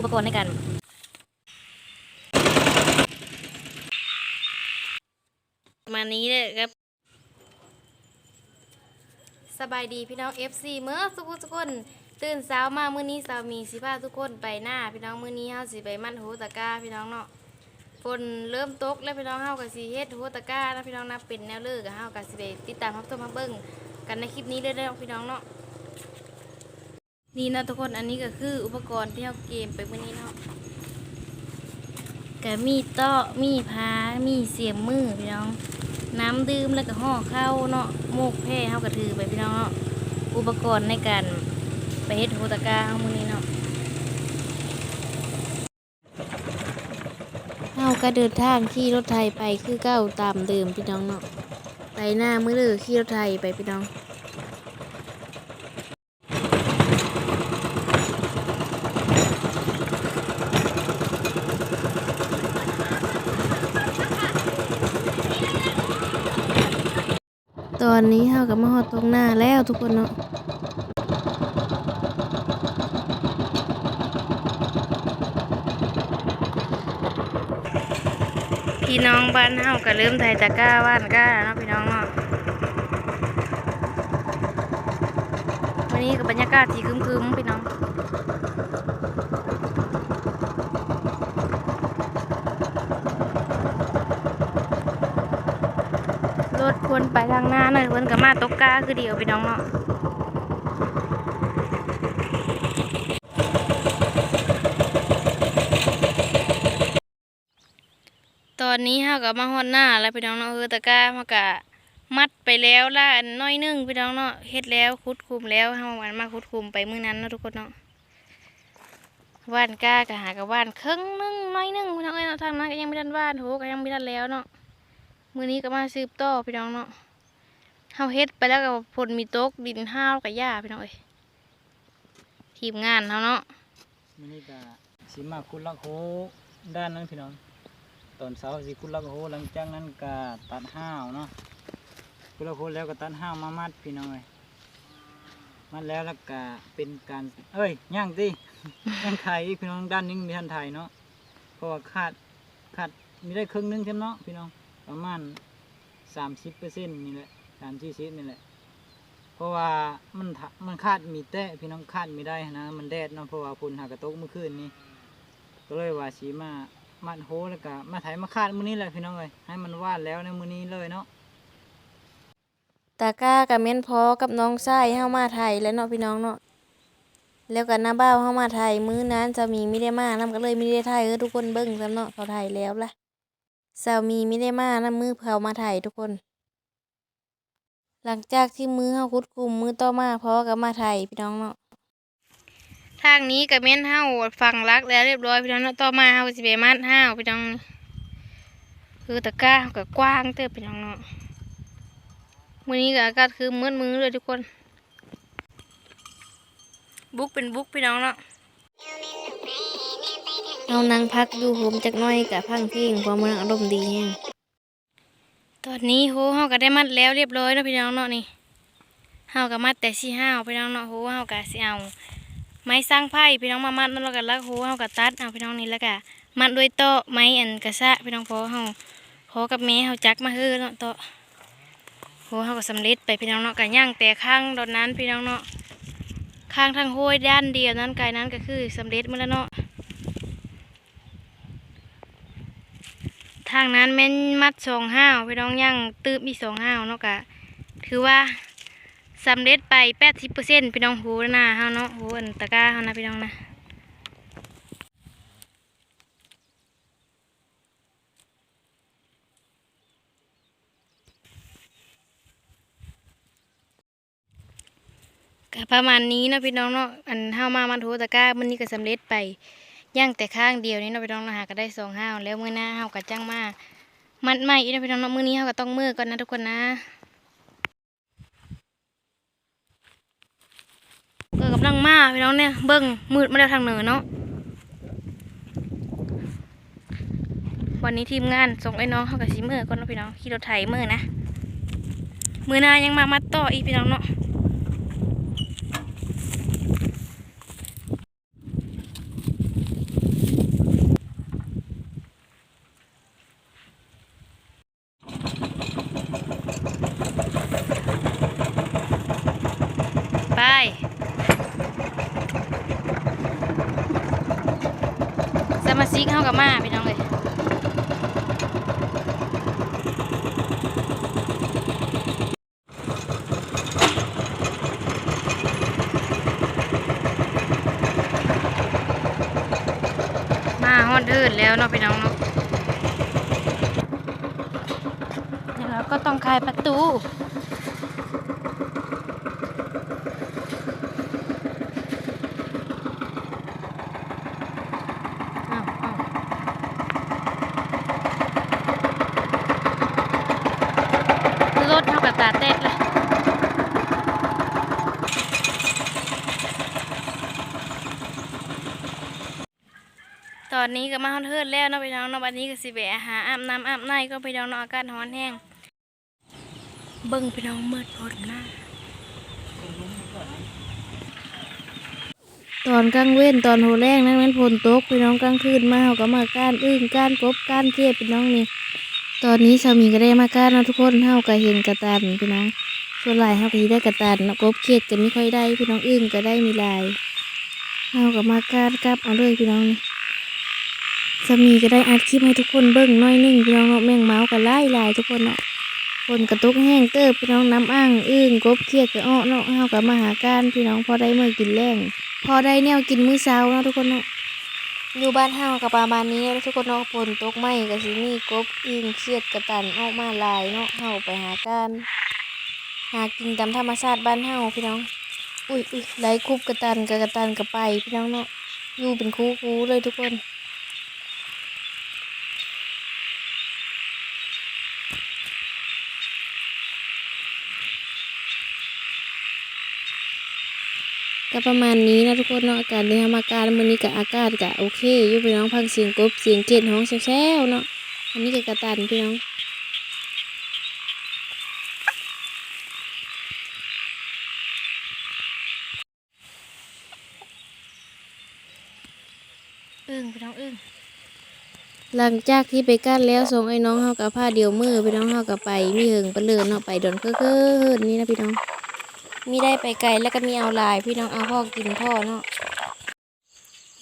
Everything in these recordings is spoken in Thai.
อุปกรณ์ในการมานี้เลยครับ สบายดีพี่น้อง FC เมื่อสุกุทุกคนตื่นเช้ามามื้อนี้สามีสิพาทุกคนไปหน้า พี่น้องมื้อนี้เฮาสิไปมั่นโหตะกร้าพี่น้องเนาะฝนเริ่มตกแล้วพี่น้องเฮาก็สิเฮ็ดโหตะกร้านะพี่น้องนะเป็นแนวเลิกกับเฮาก็สิไปติดตามรับชมรับเบิ่งกันในคลิปนี้เด้อเด้อพี่น้องเนาะ นี่นะทุกคนอันนี้ก็คืออุปกรณ์ที่เฮาเกมไปมื้อนี้เนาะก็มีโต๊ะมีพามีเสียมมือพี่น้อง น้ำดื่มแล้วก็ห่อข้าวเนาะโมกแพร่เฮากระถือไปพี่น้องเนาะอุปกรณ์ในการไปเฮ็ดโฮตากาเฮามื้อนี้เนาะเฮาก็เดินทางขี่รถไทยไปคือเก้าตามเดิมพี่น้องเนาะไปหน้ามื้อเลือขี่รถไทยไปพี่น้อง อนนี้เฮากับมาหอดตรงหน้าแล้วทุกคนเนาะพี่น้องบ้านเฮาก็เริ่มไทยตะก้าว่านก้าแล้วเนาะพี่น้องเนาะวันนี้กับบรรยากาศที่คึมๆพี่น้อง ควรไปทางหน้าหน่อยเพิ่นก็มาตกกาคือเดียวพี่น้องเนาะตอนนี้เฮากับมาฮอดหน้าแล้วพี่น้องเนาะเออตะกร้ามันก็มัดไปแล้วล่ะน้อยนึงพี่น้องเนาะเฮ็ดแล้วคุดคุมแล้วเฮามันมาคุดคุมไปมื้อนั้นเนาะทุกคนเนาะว่านก้าก็หากับว่านครึ่งนึงน้อยนึงพี่น้องเอ้ยเนาะทางนั้นก็ยังไม่ทันว่านโหก็ยังไม่ทันแล้วเนาะ มื้อนี้ก็มาสืบต่อพี่น้องเนาะเฮาเฮ็ดไปแล้วก็ผลมีตกดินห้าวกับหญ้าพี่น้องเอ้ยทีมงานเฮาเนาะมินี่ก็สิมาคุดลักโหด้านนั้นพี่น้องตอนเช้าสิคุดลักโหหลังจากนั้นก็ตัดห้าวเนาะคุดลักโหแล้วก็ตัดห้าวมามัดพี่น้องเลยมัดแล้วแล้วก็เป็นการเอ้ยย่างสิย่างไข่อีกพี่น้องด้านนึงมีทันไทยเนาะเพราะว่าขาดขาดมีได้ครึ่งนึงใช่ไหมเนาะพี่น้อง ประมาณสามสิบเปอร์เซ็นต์นี่แหละสามสี่สิบนี่แหละ เพราะว่ามันทะมันคาดมีแตะพี่น้องคาดไม่ได้นะ มันแดดเนาะเพราะว่าฝนหากระตกเมื่อคืนนี้ก็เลยว่าสีมามัดโฮแล้วก็มาไถมาคาดมื้อนี้แหละพี่น้องเอ้ยให้มันวาดแล้วในมื้อนี้เลยเนาะตาก้ากับเม่นพอกับน้องชายเฮามาไทยแล้วเนาะพี่น้องเนาะแล้วกันหน้าบ้าวเฮามาไทยมื้อนั้นจะมีไม่ได้มานํก็เลยไม่ได้ไทยเออทุกคนเบิ่งซ้ำเนาะเขาไทยแล้วล่ะ สามีไม่ได้มานํมือเขามาไทยทุกคน หลังจากที่มือเฮาคุดคุมมือต่อมาพอกับมาไทยพี่น้องเนาะทางนี้กับเม่นเฮาฟังรักแล้วเรียบร้อยพี่น้องเนาะต่อมาเฮาสิไปมัดห้าวพี่น้องคือตะกร้าเฮาก็กว้างเติบพี่น้องเนาะมื้อนี้ก็อากาศคือมืดมือเลยทุกคน บุกเป็นบุกพี่น้องเนาะ เอานางพักอยู่โฮมจักน้อยกับพังพิงเพราะมันอารมณ์ดีแฮงตอนนี้โหเฮาก็ได้มัดแล้วเรียบร้อยแล้วพี่น้องเนาะนี่เฮาก็มัดแต่สี่ห้าพี่น้องเนาะโหเฮาก็สิเอาไม้สร้างไผ่พี่น้องมามัดแล้วเราก็ลักโหเฮาก็ตัดเอาพี่น้องนี่แล้วก็มัดด้วยโต๊ะไม้อันกระซะพี่น้องพอเฮาพอกับแม่เฮาจักมาเฮือเนาะโต๊ะโหเขาก็สำเร็จไปพี่น้องเนาะกันย่างแต่ข้างดอนนั้นพี่น้องเนาะข้างทางห้วยด้านเดียวนั้นไกลนั้นก็คือสำเร็จมาแล้วเนาะ ทางนั้นแม่นมัดสองห้าวพี่น้องย่างตื้มอีกสองห้าวเนาะกะถือว่าสำเร็จไปแปดสิบเปอร์เซ็นต์พี่น้องโหหน้าเฮาเนาะโหอันตะก้าเฮานะพี่น้องนะก็ประมาณนี้นะพี่น้องเนาะอันเฮามามัดโหตะกร้ามันนี้ก็สำเร็จไป ย่างแต่ข้างเดียวนี่เนาะพี่น้องเนาหาก็ได้สองห้าวแล้วมือหน้าเฮาก็จังมามัดใหม่อีกนะพี่น้องเนาะมื้อนี้เราก็ต้องมือก่อนนะทุกคนนะเออกำลังมาพี่น้องเนี่ยเบิ่งมืดมาแล้วทางเหนือเนาะวันนี้ทีมงานส่งไอ้น้องเขากับสีมือก่อนเนาะพี่น้องขี่รถไถมือนะมือหน้ายังมามัดต่ออีพี่น้องเนาะ ไปสมาซิกเข้ากับมาพี่น้องเลยมาฮอดเดินแล้วเนาะพี่น้องเนาะแล้วก็ต้องคลายประตู ตอนนี้ก็มาฮอนเทิร์นแล้วเนาะพี่น้องเนาะวันนี้ก็สิแวะหาอาบน้ำอาบในก็พี่น้องเนาะอากาศร้อนแห้งเบิ่งพี่น้องมืดพดมากตอนกลางเว้นตอนโหแรงนั้นมันฝนตกพี่น้องกลางคืนมาเขาก็มาก้านอึ้งก้านกบก้านเกียดพี่น้องนี่ตอนนี้สามีก็ได้มาก้านนะทุกคนเฮาก็เห็นกระตันพี่น้อง ส่วนลายเฮาก็สิได้กระตันกบเกียดก็ไม่ค่อยได้ พี่น้องอึ้งก็ได้มีลายเฮาก็มาก้านกลับเอาเลยพี่น้องนี่ สามีก็ได้อัดคลิปให้ทุกคนเบิ่งน้อยนึงพี่น้องเนาะแมงเมาก็หลายหลายทุกคนเนาะฝนกระตุกแห้งเติบพี่น้องน้ำอ่างอึ้งกบเกียดก็อ้อเนาะเฮาก็มาหากานพี่น้องพอได้เมื้อกินแรงพอได้แนวกินมื้อเช้าเนาะทุกคนเนาะอยู่บ้านเฮากับประมาณนี้แล้วทุกคนเนาะฝนตกไหมก็สิมีกบอิงเครียดกระตันออกมาลายเนาะเฮาไปหากันหากินตามธรรมชาติบ้านเฮาพี่น้อง อุ้ยอุ้ยไหลคุบกระตันกับกระตันกับไปพี่น้องเนาะอยู่เป็นคู่คู่เลยทุกคน ก็ประมาณนี้นะทุกคนเนาะอากาศในธรรมการมื้อนี้กับอากาศก็โอเคอยู่พี่น้องพังเสียงกบเสียงเกตห้องแซ่วๆเนาะอันนี้ก็กระตันพี่น้องอึ้งพี่น้องอึ้งหลังจากที่ไปกั้นแล้วส่งไอ้น้องเฮากับผ้าเดียวมือพี่น้องเฮากับไปมีเหิงไปเลินเนาะไปดอนเก้อๆนี่นะพี่น้อง มีได้ไปไกลแล้วก็มีเอาหลาย พี่น้องเอาพ่อกินพ่อเนาะ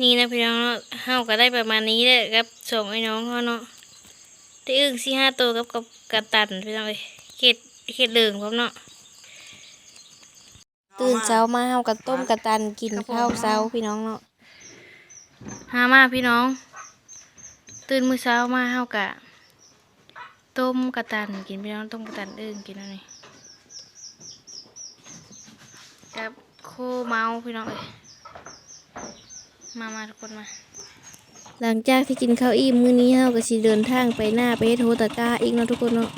นี่นะพี่น้องเนาะเฮาก็ได้ประมาณนี้เลยครับส่งไอ้น้องเขาเนาะได้อึ่งสี่ห้าตัวกับกับกระตันพี่น้องเลยเข็ดเข็ดเหลืองพร้อมเนาะตื่นเช้ามาเฮาก็ต้มกระตันกินข้าวเช้าพี่น้องเนาะหามาพี่น้อง ตื่นมื้อเช้ามาเฮากะ ต้มกระตันกินพี่น้องต้มกระตันอึ่งกินเอันนี้กับโค เมาพี่น้องเอ้ยมามาทุกคนมา หลังจากที่กินข้าวอิ่มมื้อนี้เฮาก็สิเดินทางไปหน้าไปเฮ็ดโฮตะกร้าอีกเนาะทุกคนเนาะ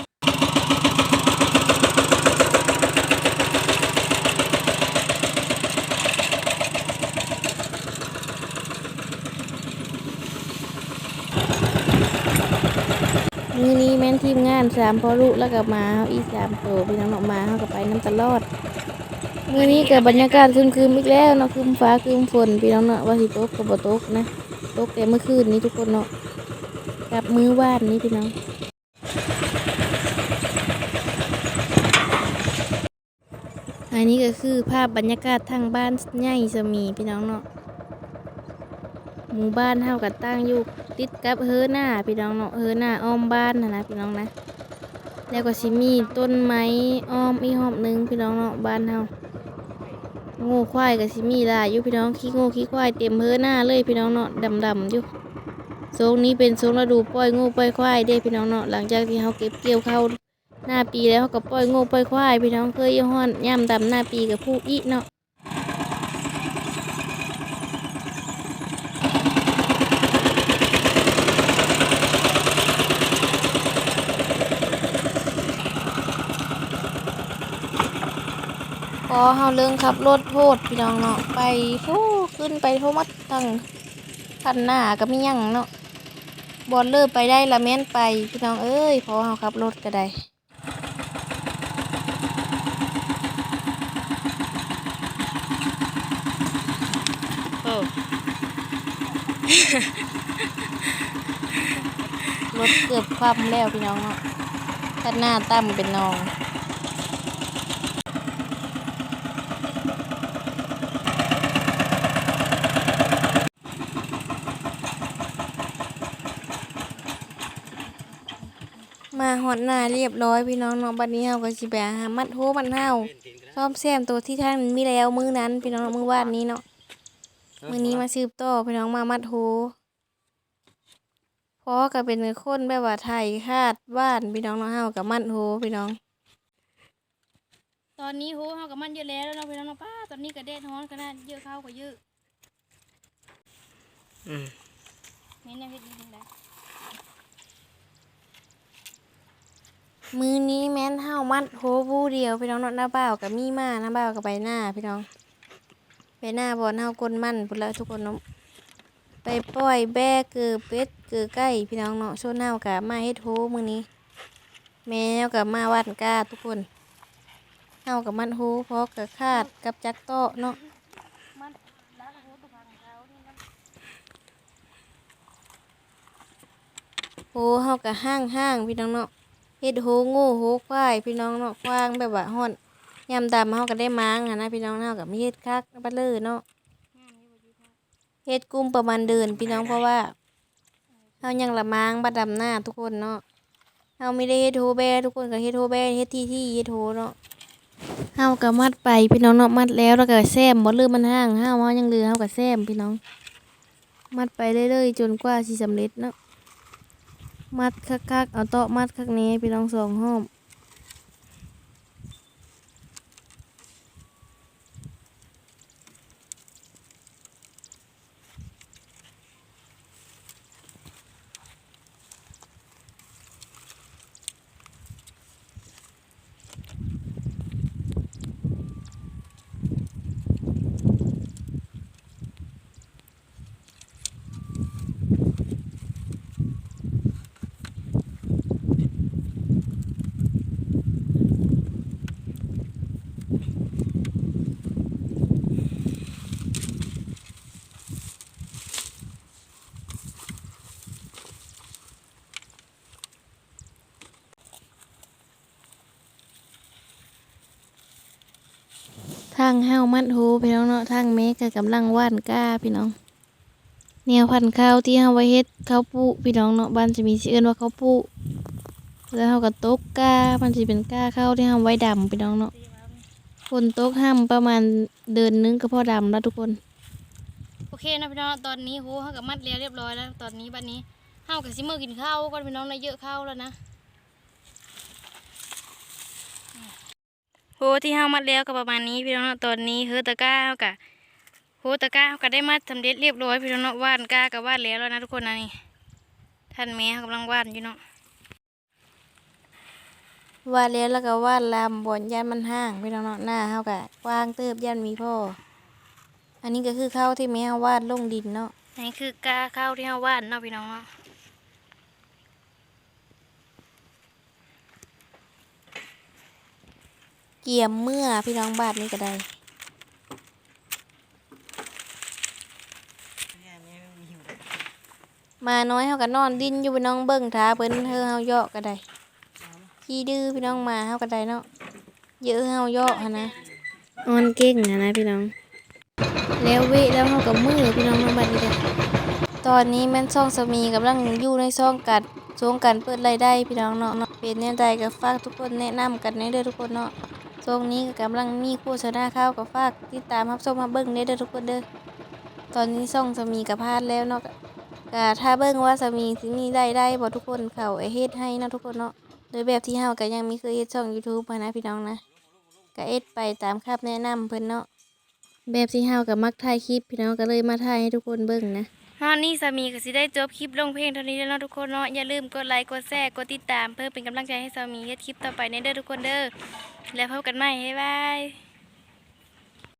มื้อนี้แม่นทีมงานสามพอลูกแล้วก็มาเฮาอีกสามโตวพี่น้องเนาะมาเฮาก็ไปน้ำตลอด มื้อนี้กับบรรยากาศครึมๆอีกแล้วเนาะครึมฟ้าครึมฝนพี่น้องเนาะว่าสิตกก็บ่ตกนะโตกแต่เมื่อคืนนี้ทุกคนเนาะกับมื้อวานนี้พี่น้องอันนี้ก็คือภาพบรรยากาศทางบ้านใหญ่สมีพี่น้องเนาะหมู่บ้านเฮาก็ตั้งอยู่ติดกับเฮอหน้าพี่น้องเนาะเฮอหน้าอ้อมบ้านนะนะพี่น้องนะแล้วก็สิมีต้นไม้อ้อมอีหอบหนึงพี่น้องเนาะบ้านเฮา งูควายกับซิมีลายอยู่พี่น้องขี้งูขี้ควายเต็มเฮือหน้าเลยพี่น้องเนาะดำๆอยู่โซงนี้เป็นโซงฤดูปล่อยงูปล่อยควายเด้พี่น้องเนาะหลังจากที่เขาเก็บเกี่ยวเข้าหน้าปีแล้วเขาก็ปล่อยงูปล่อยควายพี่น้องเคยย้อนย่ำดำหน้าปีกับผู้อีเนาะ พอเฮาเรื่องขับรถโพดพี่น้องเนาะไปฟู้ขึ้นไปโทมัดตั้งคันหน้าก็ไม่ยั่งเนาะบอลเลอร์ไปได้ละแม่นไปพี่น้องเอ้ยพอเฮาขับรถก็ได้โอ้รถเกือบคว่ำแล้วพี่น้องเนาะคันหน้าตั้มเป็นนอง อดหน้าเรียบร้อยพี่น้องเนาะบัดนี้เฮาก็สิไปหามัดโหมันเฮาซ่อมแซมตัวที่ท่านมีแล้วมื้อนั้น พี่น้องเนาะมื้อวานนี้เนาะมื้อนี้มาสืบต่อพี่น้องมามัดโหเพราะก็เป็นคนแบบว่าไทยคาดบ้านพี่น้องเนาะเฮากับมัดโหพี่น้อง ตอนนี้โหเฮากับมันเยอะแล้วแล้วเราไปแล้วเนาะป้าตอนนี้ก็แดดร้อนขนาดเยอะเข้าก็เยอะอืมเห็นยังเฮ็ดดีจังได มือนี้แม่นเฮามัดโหบูเดียวพี่น้องเนาะหน้าบ่าวกับมีมาหน้าบ่าวกับไปหน้าพี่น้องไปหน้าบอนเฮากลมันพุ่นแล้วทุกคนเนาะไปปล่อยแบะเกือเป็ดเกือไก่พี่น้องเนาะโซนเฮากับมาเฮ็ดโหมื้อนี้ แมวกับมาวัดกาทุกคนเฮากับมันโหเพราะกับคาดกับจักโตเนาะมันแล้เขานี่นะโหเฮากับห้างห้างพี่น้องเนาะ เฮ็ดโหง่โหควายพี่น้องเนาะควางแบบว่าฮ้อนยามดำเฮาก็ได้ม้างหันนะพี่น้องเฮากับมีเฮ็ดคักบัดเลยเนาะงาะเฮ็ดกุมประมาณเดือนพี่น้องเพราะว่าเฮายังละม้างบัดดำหน้าทุกคนเนาะเฮาไม่ได้เฮ็ดโหแบทุกคนก็เฮ็ดโหแบเฮ็ดที่ที่เฮ็ดโหเนาะเฮาก็มัดไปพี่น้องเนาะมัดแล้วแล้วก็แซมบ่ลืมมันห่างเฮาเฮายังเหลือเฮาก็แซมพี่น้อง มัดไปเรื่อยๆจนกว่าสิสำเร็จเนาะ มัดคักๆเอาโต๊ะมัดคักนี้พี่น้องสองห้องางเฮามัดโหพี่น้องเนาะทางเมก็กำลังว่านก้าพี่น้องแนวพันข้าวที่เฮาไว้เฮ็ดข้าวปุพี่น้องเนาะบ้านจะมีชื่อเอิ้นว่าข้าวปุแล้วเฮาก็ตกก้ามันสิเป็นก้าข้าวที่เฮาไว้ดำพี่น้องเนาะฝนตกห้ามประมาณเดือนนึงก็พอดำแล้วทุกคน โอเคนะพี่น้องตอนนี้โหเฮากับมัดเรียบร้อยแล้ว ตอนนี้บัดนี้เฮากับสิมื้อกินข้าวก่อนพี่น้องนะเยอะข้าวแล้วนะ โหที่เฮามัดแล้วก็ประมาณนี้พี่น้องเนาะตอนนี้เฮอตะกร้าเฮาก็โหตะกร้าเฮาก็ได้มัดสำเร็จเรียบร้อยพี่น้องเนาะว่านก้าก็ว่านแล้วแล้วนะทุกคนนะนี่ท่านแม่เฮากำลังว่านอยู่เนาะว่าแล้วแล้วก็ว่าลามบ่อนย่านมันห้างพี่น้องเนาะหน้าเฮาก็กว้างเติบย่านมีพ่ออันนี้ก็คือข้าวที่แม่เฮาวาดลงดินเนาะอันนี้คือกาข้าวที่เฮาว่านเนาะพี่น้องเนาะ เกี่ยมเมื่อพี่น้องบาทนี้ก็ได้มาน้อยเฮาก็นอนดินอยู่พี่น้องเบิ่งท้าเพิ่นเฮอเฮาเหยาะก็ได้ขี้ดื้อพี่น้องมาเฮาก็ได้เนาะเยอะเฮาเหยาะหั่นนะออนเก่งหั่นนะพี่น้อง แล้วเวะแล้วเฮาก็มือพี่น้องมาบัดนี้ก็ตอนนี้แม่นซ่องสามีกำลังอยู่ในซ่องกัดช่วงการเปิดรายได้พี่น้องเนาะเนาะเป็นแนวใดก็ฝากทุกคนแนะนำกันในเด้อทุกคนเนาะ ช่วงนี้กำลังมีโฆษณาข้าวก็ฝากติดตามรับชมมาเบิ่งในเด้อทุกคนเด้อตอนนี้ซ่องสมีก็พาดแล้วเนาะก็ถ้าเบิ่งว่าสมีสิมีได้ได้บ่ทุกคนเขาไอเฮ็ดให้นะทุกคนเนาะโดยแบบที่เฮาก็ยังมีเคยเฮ็ดช่อง YouTube มานะพี่น้องนะก็เอ็ดไปตามคำแนะนำเพิ่นเนาะแบบที่เฮาก็มักถ่ายคลิปพี่น้องก็เลยมาถ่ายให้ทุกคนเบิ่งนะ ฮอนนี่สามีก็สิได้จบคลิปลงเพลงเท่านี้แล้วเนาะทุกคนเนาะอย่าลืมกดไลค์กดแชร์กดติดตามเพื่อเป็นกำลังใจให้สามีเฮ็ดคลิปต่อไปในเด้อทุกคนเด้อแล้วพบกันใหม่บ๊ายบาย